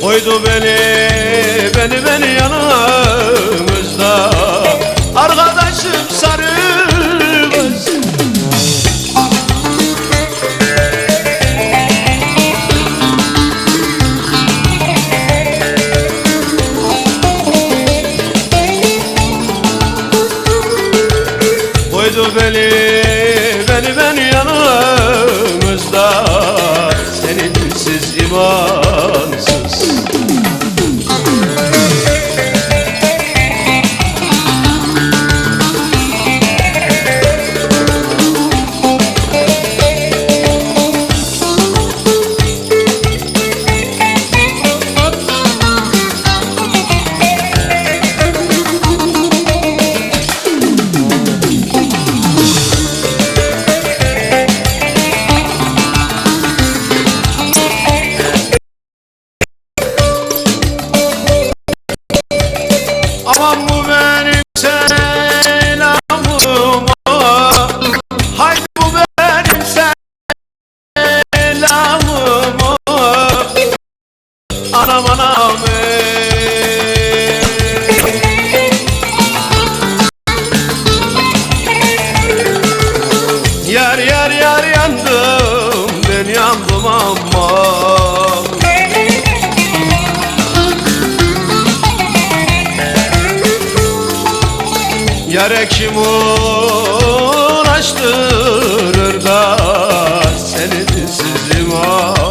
Koydu beni, beni beni yanımızda. Arkadaşım sen Aman bu benim Haydi bu benim selamım. Anam anam Yare kim uğraştırır da Seninsiz imansız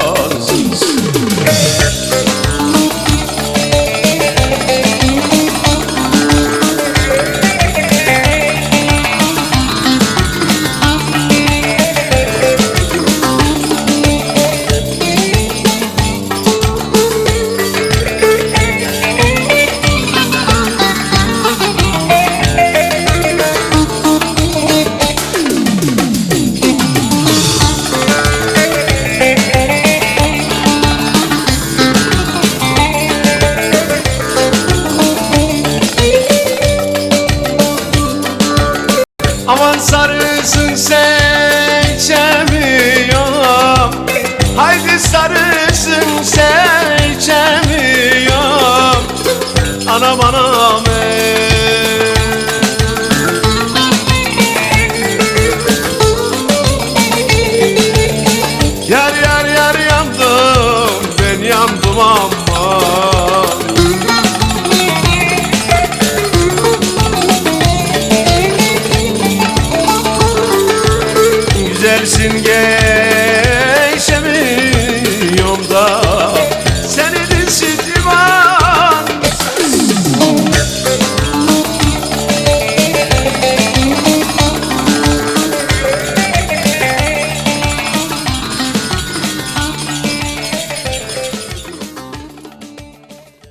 gelsin gel.